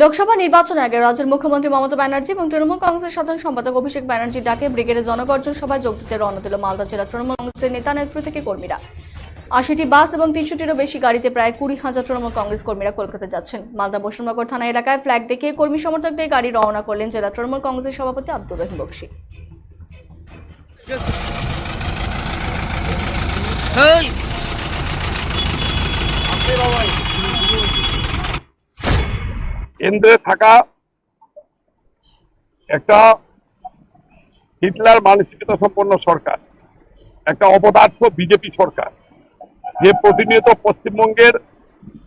লোকসভা নির্বাচন আগে রাজ্যের মুখ্যমন্ত্রী মমতা ব্যানার্জি এবং তৃণমূল কংগ্রেসের সাধারণ সম্পাদক অভিষেক ব্যানার্জি ডাকে ব্রিগেডের জনগর্জন সভায় যোগ দিতে রওনা দিল মালদা জেলা তৃণমূল কংগ্রেসের নেতা নেত্রী থেকে কর্মীরা। আশিটি বাস এবং তিনশোটিরও বেশি গাড়িতে প্রায় কুড়ি হাজার তৃণমূল কংগ্রেস কর্মীরা কলকাতা যাচ্ছেন। মালদা বৈষ্ণবনগর থানা এলাকায় ফ্ল্যাগ দেখিয়ে কর্মী সমর্থকদের গাড়ি রওনা করলেন জেলা তৃণমূল কংগ্রেসের সভাপতি আব্দুর রহিম বক্সি। হেই কেন্দ্রে থাকা একটা হিটলার মানসিকতা সম্পন্ন সরকার, একটা অপদার্থ বিজেপি সরকার, যে প্রতিনিয়ত পশ্চিমবঙ্গের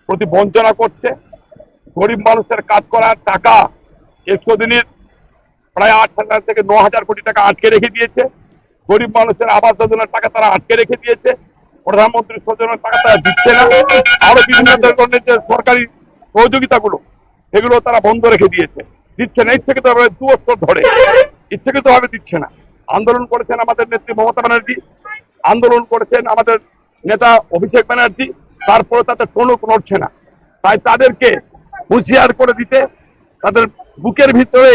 প্রতি বঞ্চনা করছে, গরিব মানুষের কাজ করার টাকা একশো দিনের প্রায় আট হাজার থেকে ন হাজার কোটি টাকা আটকে রেখে দিয়েছে, গরিব মানুষের আবাস যোজনার টাকা তারা আটকে রেখে দিয়েছে, প্রধানমন্ত্রী যোজনার টাকা তারা দিচ্ছে না, আরও বিভিন্ন ধরনের যে সরকারি সহযোগিতাগুলো এগুলো তারা বন্ধ রেখে দিয়েছে। দিচ্ছে না ইচ্ছাকৃত দু বছর ধরে। ইচ্ছাকৃত ভাবে দিচ্ছে না। আন্দোলন করেছেন আমাদের নেত্রী মমতা ব্যানার্জি, আন্দোলন করেছেন আমাদের নেতা অভিষেক ব্যানার্জি, তারপরে তাদের টনক নড়ছে না। তাই তাদেরকে হুঁশিয়ার করে দিতে, তাদের বুকের ভিতরে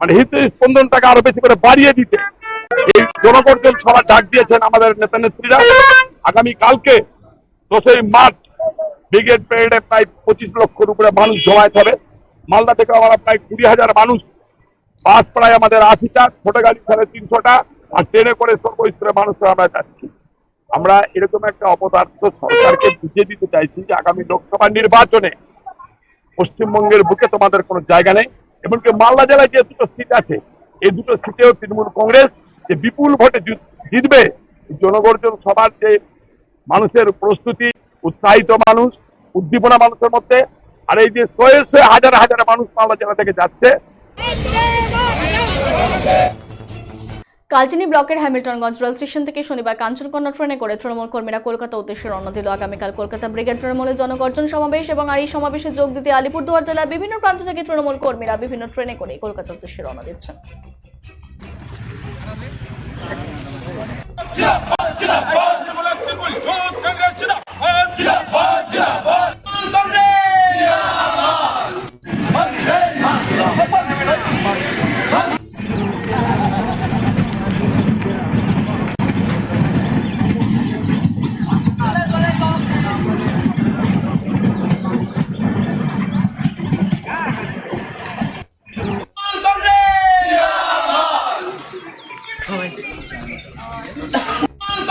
মানে হৃদয় স্পন্দনটাকে আরও বেশি করে বাড়িয়ে দিতে এই জনগর্জন সভা ডাক দিয়েছেন আমাদের নেতা নেত্রীরা। আগামী কালকে দশই মার্চ ব্রিগেড প্যারেডে প্রায় পঁচিশ লক্ষর উপরে মানুষ জমায়েত হবে। মালদা থেকে আমরা প্রায় কুড়ি হাজার মানুষ। বাস প্রায় আমাদের আশিটা, ছোট গাড়ি সাড়ে তিনশোটা, আর ট্রেনে করে সর্বস্তরের মানুষরা আমরা যাচ্ছি। আমরা এরকম একটা অপদার্থ সরকারকে বুঝিয়ে দিতে চাইছি যে আগামী লোকসভা নির্বাচনে পশ্চিমবঙ্গের বুকে তোমাদের কোনো জায়গা নেই, এমনকি মালদা জেলায় যে দুটো সিট আছে, এই দুটো সিটেও তৃণমূল কংগ্রেস যে বিপুল ভোটে জিতবে জনগর্জন সবার যে মানুষের প্রস্তুতি, উৎসাহিত মানুষ, উদ্দীপনা মানুষের মধ্যে আর এই যে শয়ে শয়ে হাজার হাজার মানুষ মালদা জেলা থেকে যাচ্ছে। কালচিনি ব্লকের হ্যামিল্টনগঞ্জ রেল স্টেশন থেকে শনিবার কাঞ্চনকন্যা ট্রেনে করে তৃণমূল কর্মীরা কলকাতা উদ্দেশ্যে রওনা দিল আগামীকাল কলকাতা ব্রিগেড তৃণমূলের জনগর্জন সমাবেশ এবং আর এই সমাবেশে যোগ দিতে আলিপুরদুয়ার জেলার বিভিন্ন প্রান্ত থেকে তৃণমূল কর্মীরা বিভিন্ন ট্রেনে করে কলকাতা উদ্দেশ্যে রওনা দিচ্ছেন।